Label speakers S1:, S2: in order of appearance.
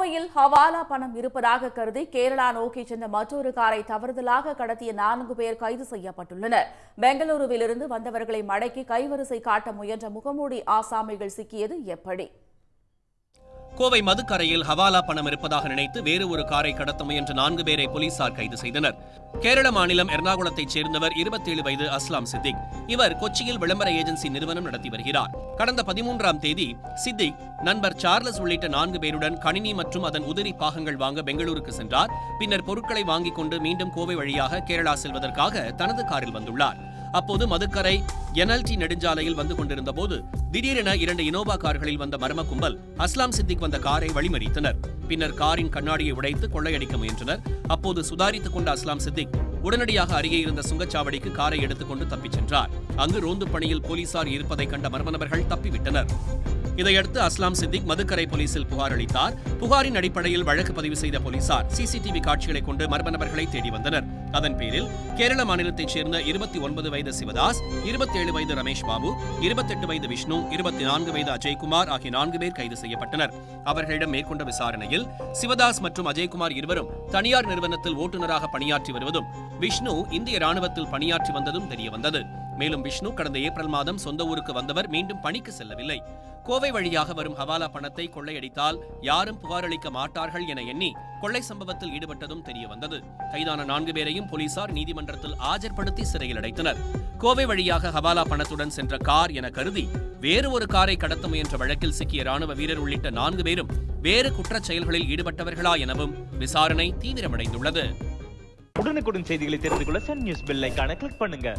S1: கோவையில் ஹவாலா பணம் இருப்பதாக கருதி கேரளா நோக்கி சென்ற மற்றொரு காரை தவறுதலாக கடத்திய நான்கு பேர் கைது செய்யப்பட்டுள்ளனர். பெங்களூருவிலிருந்து வந்தவர்களை மடக்கி கைவரிசை காட்ட முயன்ற முகமூடி ஆசாமிகள் சிக்கியது எப்படி?
S2: கோவை மதுக்கரையில் ஹவாலா பணம் இருப்பதாக நினைத்து வேறு ஒரு காரை கடத்த முயன்ற நான்கு பேரை போலீசார் கைது செய்தனர். கேரள மாநிலம் எர்ணாகுளத்தைச் சேர்ந்தவர் 27 வயது அஸ்லாம் சித்திக். இவர் கொச்சியில் விளம்பர ஏஜென்சி நிறுவனம் நடத்தி வருகிறார். கடந்த பதிமூன்றாம் தேதி சித்திக் நண்பர் சார்லஸ் உள்ளிட்ட நான்கு பேருடன் கணினி மற்றும் அதன் உதிரி பாகங்கள் வாங்க பெங்களூருக்கு சென்றார். பின்னர் பொருட்களை வாங்கிக் கொண்டு மீண்டும் கோவை வழியாக கேரளா செல்வதற்காக தனது காரில் வந்துள்ளார். அப்போது மதுக்கரை என்எல்டி நெடுஞ்சாலையில் வந்து கொண்டிருந்த போது திடீரென இரண்டு இனோவா கார்களில் வந்த மர்ம கும்பல் அஸ்லாம் சித்திக் வந்த காரை வழிமறித்தனர். பின்னர் காரின் கண்ணாடியை உடைத்து கொள்ளையடிக்க முயன்றனர். அப்போது சுதாரித்துக் கொண்ட அஸ்லாம் சித்திக் உடனடியாக அருகே இருந்த சுங்கச்சாவடிக்கு காரை எடுத்துக்கொண்டு தப்பிச் சென்றார். அங்கு ரோந்து பணியில் போலீசார் இருப்பதை கண்ட மர்ம நபர்கள் தப்பிவிட்டனர். இதையடுத்து அஸ்லாம் சித்திக் மதுக்கரை போலீசில் புகார் அளித்தார். புகாரின் அடிப்படையில் வழக்கு பதிவு செய்த போலீசார் சிசிடிவி காட்சிகளை கொண்டு மர்ம நபர்களை தேடி வந்தனர். அதன் பேரில் கேரள மாநிலத்தைச் சேர்ந்த இருபத்தி ஒன்பது வயது சிவதாஸ் இருபத்தி ஏழு வயது ரமேஷ் பாபு இருபத்தெட்டு வயது விஷ்ணு இருபத்தி நான்கு வயது அஜய்குமார் ஆகிய நான்கு பேர் கைது செய்யப்பட்டனர். அவர்களிடம் மேற்கொண்ட விசாரணையில் சிவதாஸ் மற்றும் அஜய்குமார் இருவரும் தனியார் நிறுவனத்தில் ஓட்டுநராக பணியாற்றி வருவதும் விஷ்ணு இந்திய ராணுவத்தில் பணியாற்றி வந்ததும் தெரியவந்தது. மேலும் விஷ்ணு கடந்த ஏப்ரல் மாதம் சொந்த ஊருக்கு வந்தவர் மீண்டும் பணிக்கு செல்லவில்லை. கோவை வழியாக வரும் ஹவாலா பணத்தை கொள்ளையடித்தால் யாரும் புகாரளிக்க மாட்டார்கள் என எண்ணி கொள்ளை சம்பவத்தில் ஈடுபட்டதும் தெரியவந்தது. கைதான நான்கு பேரையும் போலீசார் நீதிமன்றத்தில் ஆஜர்படுத்தி சிறையில் அடைத்தனர். கோவை வழியாக ஹவாலா பணத்துடன் சென்ற கார் என கருதி வேறு ஒரு காரை கடத்த முயன்ற வழக்கில் சிக்கிய ராணுவ வீரர் உள்ளிட்ட நான்கு பேரும் வேறு குற்றச் செயல்களில் ஈடுபட்டவர்களா எனவும் விசாரணை தீவிரமடைந்துள்ளது.
S3: உடனுக்குடன் செய்திகளை தெரிந்து கொள்ள சன் நியூஸ் பெல் கிளிக் பண்ணுங்க.